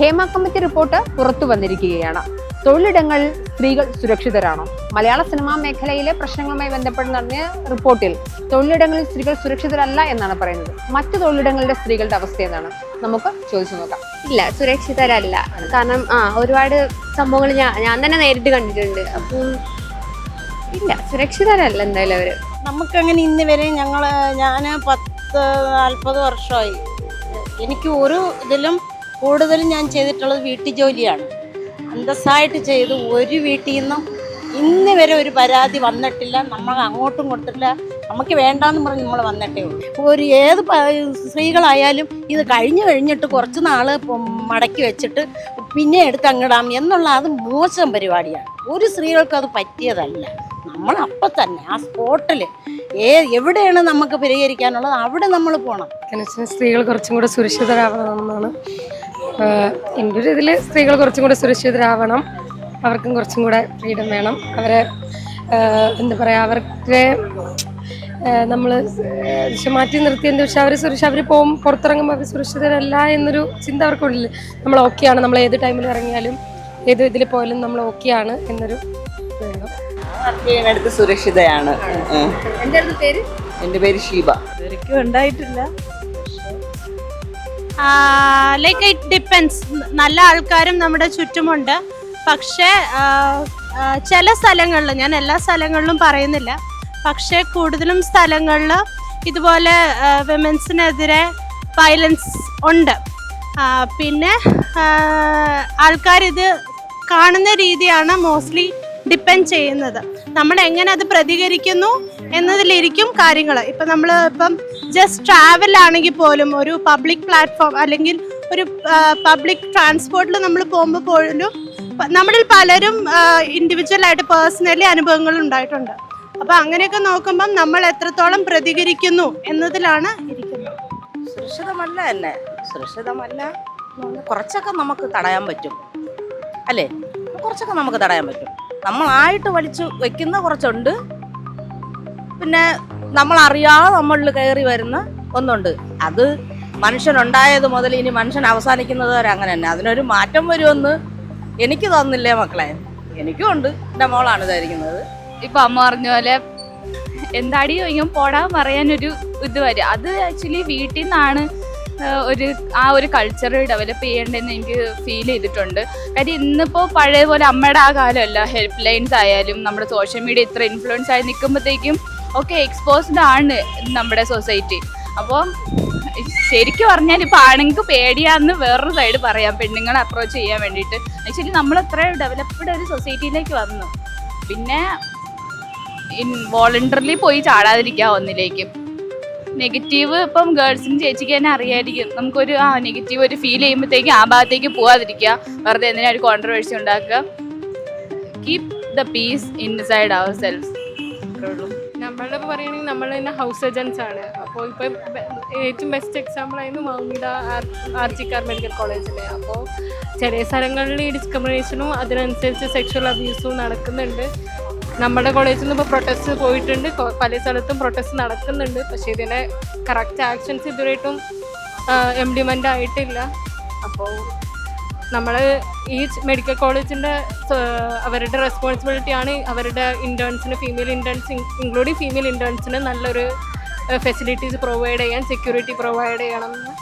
Hema committee report പുറത്തു വന്നിരിക്കുകയാണ്. തൊഴിലിടങ്ങളിൽ സ്ത്രീകൾ സുരക്ഷിതരാണോ? മലയാള സിനിമാ മേഖലയിലെ പ്രശ്നങ്ങളുമായി ബന്ധപ്പെട്ട് നടന്ന റിപ്പോർട്ടിൽ തൊഴിലിടങ്ങളിൽ സ്ത്രീകൾ സുരക്ഷിതരല്ല എന്നാണ് പറയുന്നത്. മറ്റു തൊഴിലിടങ്ങളിലെ സ്ത്രീകളുടെ അവസ്ഥ എന്താണ്? നമുക്ക് ചോദിച്ചു നോക്കാം. ഇല്ല സുരക്ഷിതരല്ല. കാരണം ആ ഒരുപാട് സംഭവങ്ങൾ ഞാൻ ഞാൻ തന്നെ നേരിട്ട് കണ്ടിട്ടുണ്ട്. അപ്പം ഇല്ല സുരക്ഷിതരല്ല എന്തായാലും അവർ. നമുക്കങ്ങനെ ഇന്ന് വരെ ഞങ്ങൾ ഞാൻ പത്ത് നാൽപ്പത് വർഷമായി. എനിക്ക് ഒരു ഇതിലും കൂടുതലും ഞാൻ ചെയ്തിട്ടുള്ളത് വീട്ടു ജോലിയാണ്. അന്തസ്സായിട്ട് ചെയ്ത് ഒരു വീട്ടിൽ നിന്നും ഇന്ന് വരെ ഒരു പരാതി വന്നിട്ടില്ല. നമ്മൾ അങ്ങോട്ടും കൊടുത്തിട്ടില്ല നമുക്ക് വേണ്ടാന്ന് പറഞ്ഞ് നമ്മൾ വന്നിട്ടേ ഉള്ളൂ. ഒരു ഏത് സ്ത്രീകളായാലും ഇത് കഴിഞ്ഞു കഴിഞ്ഞിട്ട് കുറച്ച് നാൾ മടക്കി വെച്ചിട്ട് പിന്നെ എടുത്ത് അങ്ങിടാം എന്നുള്ള അത് മോശം പരിപാടിയാണ്. ഒരു സ്ത്രീകൾക്ക് അത് പറ്റിയതല്ല. നമ്മൾ അപ്പം തന്നെ ആ സ്പോട്ടിൽ ഏ എവിടെയാണ് നമുക്ക് പരിഹരിക്കാനുള്ളത്? അവിടെ നമ്മൾ പോകണം സ്ത്രീകൾ കുറച്ചും കൂടെ സുരക്ഷിതരാവണമെന്നാണ് ആഹ് എന്റെ ഒരു ഇതിൽ സ്ത്രീകൾ കുറച്ചും കൂടെ സുരക്ഷിതരാവണം. അവർക്കും കുറച്ചും കൂടെ ഫ്രീഡം വേണം. അവരെ എന്താ പറയുക അവർക്ക് നമ്മൾ മാറ്റി നിർത്തി എന്താ വെച്ചാൽ അവർ സുരക്ഷ അവർ പോകും പുറത്തിറങ്ങുമ്പോൾ അവർ സുരക്ഷിതരല്ല എന്നൊരു ചിന്ത അവർക്കുള്ളിൽ നമ്മൾ ഓക്കെയാണ് നമ്മൾ ഏത് ടൈമിൽ ഇറങ്ങിയാലും ഏത് ഇതിൽ പോയാലും നമ്മൾ ഓക്കെയാണ് എന്നൊരു സുരക്ഷിതയാണ്. എന്റെ പേര് ഷീബ. ഒരിക്കലും ഉണ്ടായിട്ടില്ല. ലൈക്ക് ഇറ്റ് ഡിപ്പെൻസ് നല്ല ആൾക്കാരും നമ്മുടെ ചുറ്റുമുണ്ട്. പക്ഷേ ചില സ്ഥലങ്ങളിൽ ഞാൻ എല്ലാ സ്ഥലങ്ങളിലും പറയുന്നില്ല. പക്ഷേ കൂടുതലും സ്ഥലങ്ങളിൽ ഇതുപോലെ വിമൻസിനെതിരെ വയലൻസ് ഉണ്ട്. പിന്നെ ആൾക്കാരിത് കാണുന്ന രീതിയാണ് മോസ്റ്റ്ലി ഡിപ്പെൻഡ് ചെയ്യുന്നത്. നമ്മൾ എങ്ങനെ അത് പ്രതികരിക്കുന്നു എന്നതിലിരിക്കും കാര്യങ്ങൾ. ഇപ്പം നമ്മൾ ഇപ്പം ജസ്റ്റ് ട്രാവൽ ആണെങ്കിൽ പോലും ഒരു പബ്ലിക് പ്ലാറ്റ്ഫോം അല്ലെങ്കിൽ ഒരു പബ്ലിക് ട്രാൻസ്പോർട്ടിൽ നമ്മൾ പോകുമ്പോൾ പോലും നമ്മളിൽ പലരും ഇൻഡിവിജ്വൽ ആയിട്ട് പേഴ്സണലി അനുഭവങ്ങൾ ഉണ്ടായിട്ടുണ്ട്. അപ്പം അങ്ങനെയൊക്കെ നോക്കുമ്പം നമ്മൾ എത്രത്തോളം പ്രതികരിക്കുന്നു എന്നതിലാണ് സുരക്ഷിതമല്ല തന്നെ സുരക്ഷിതമല്ല. കുറച്ചൊക്കെ നമുക്ക് തടയാൻ പറ്റും. അല്ലേ? കുറച്ചൊക്കെ നമുക്ക് തടയാൻ പറ്റും. നമ്മളായിട്ട് വലിച്ചു വെക്കുന്ന കുറച്ചുണ്ട്. പിന്നെ നമ്മൾ അറിയാതെ നമ്മളിൽ കയറി വരുന്ന ഒന്നുണ്ട്. അത് മനുഷ്യനുണ്ടായത് മുതൽ ഇനി മനുഷ്യൻ അവസാനിക്കുന്നത് വരെ അങ്ങനെ തന്നെ. അതിനൊരു മാറ്റം വരുമെന്ന് എനിക്ക് തോന്നുന്നില്ലേ മക്കളെ? എനിക്കും ഉണ്ട്. എന്റെ മോളാണ് ഇതായിരിക്കുന്നത് ഇപ്പൊ അമ്മ പറഞ്ഞ പോലെ എന്താടി ഇങ്ങനെ പോടാൻ പറയാനൊരു ഇത് വരും. അത് ആക്ച്വലി വീട്ടിൽ നിന്നാണ് ഒരു ആ ഒരു കൾച്ചർ ഡെവലപ്പ് ചെയ്യേണ്ടതെന്ന് എനിക്ക് ഫീൽ ചെയ്തിട്ടുണ്ട്. കാര്യം ഇന്നിപ്പോൾ പഴയ പോലെ അമ്മയുടെ ആ കാലമല്ല. ഹെൽപ്പ് ലൈൻസ് ആയാലും നമ്മുടെ സോഷ്യൽ മീഡിയ ഇത്ര ഇൻഫ്ലുവൻസ് ആയി നിൽക്കുമ്പോഴത്തേക്കും ഒക്കെ എക്സ്പോസ്ഡ് ആണ് നമ്മുടെ സൊസൈറ്റി അപ്പോൾ ശരിക്കും പറഞ്ഞാൽ ഇപ്പം ആണുങ്ങൾക്ക് പേടിയാന്ന് വേറൊരു സൈഡ് പറയാം. പെണ്ണുങ്ങളെ അപ്രോച്ച് ചെയ്യാൻ വേണ്ടിയിട്ട്. ആക്ച്വലി നമ്മൾ അത്ര ഡെവലപ്ഡ് ഒരു സൊസൈറ്റിയിലേക്ക് വന്നു. പിന്നെ ഇൻ വോളണ്ടറിലി പോയി ചാടാതിരിക്കുക ഒന്നിലേക്ക്. നെഗറ്റീവ് ഇപ്പം ഗേൾസിന് ചേച്ചിക്ക് തന്നെ അറിയായിരിക്കും. നമുക്കൊരു ആ നെഗറ്റീവ് ഒരു ഫീൽ ചെയ്യുമ്പോഴത്തേക്കും ആ ഭാഗത്തേക്ക് പോവാതിരിക്കുക. വെറുതെ എന്തിനാ ഒരു കോൺട്രവേഴ്സി ഉണ്ടാക്കുക. Keep the peace inside our self നമ്മളുടെ ഇപ്പോൾ പറയുകയാണെങ്കിൽ നമ്മൾ തന്നെ ഹൗസ് ഏജൻസ് ആണ്. അപ്പോൾ ഇപ്പോൾ ഏറ്റവും ബെസ്റ്റ് എക്സാമ്പിൾ ആയിരുന്നു മൗമിത ആർജിക്കാർ മെഡിക്കൽ കോളേജിലെ. അപ്പോൾ ചെറിയ സ്ഥലങ്ങളിൽ ഈ ഡിസ്ക്രിമിനേഷനും അതിനനുസരിച്ച് സെക്ഷൽ അബ്യൂസും നടക്കുന്നുണ്ട്. നമ്മുടെ കോളേജിൽ നിന്ന് ഇപ്പോൾ പ്രൊട്ടസ്റ്റ് പോയിട്ടുണ്ട്. പല സ്ഥലത്തും പ്രൊട്ടസ്റ്റ് നടക്കുന്നുണ്ട്. പക്ഷേ ഇതിനെ കറക്റ്റ് ആക്ഷൻസ് ഇതുവരെയായിട്ടും ഇംപ്ലിമെന്റ് ആയിട്ടില്ല. അപ്പോൾ നമ്മൾ ഈ മെഡിക്കൽ കോളേജിന്റെ അവരുടെ റെസ്പോൺസിബിലിറ്റി ആണ് അവരുടെ ഇന്റേൺസിന് ഫീമെയിൽ ഇന്റേൺസ് ഇൻക്ലൂഡിങ് ഫീമെയിൽ ഇന്റേൺസിന് നല്ലൊരു ഫെസിലിറ്റീസ് പ്രൊവൈഡ് ചെയ്യാൻ സെക്യൂരിറ്റി പ്രൊവൈഡ് ചെയ്യണം എന്ന്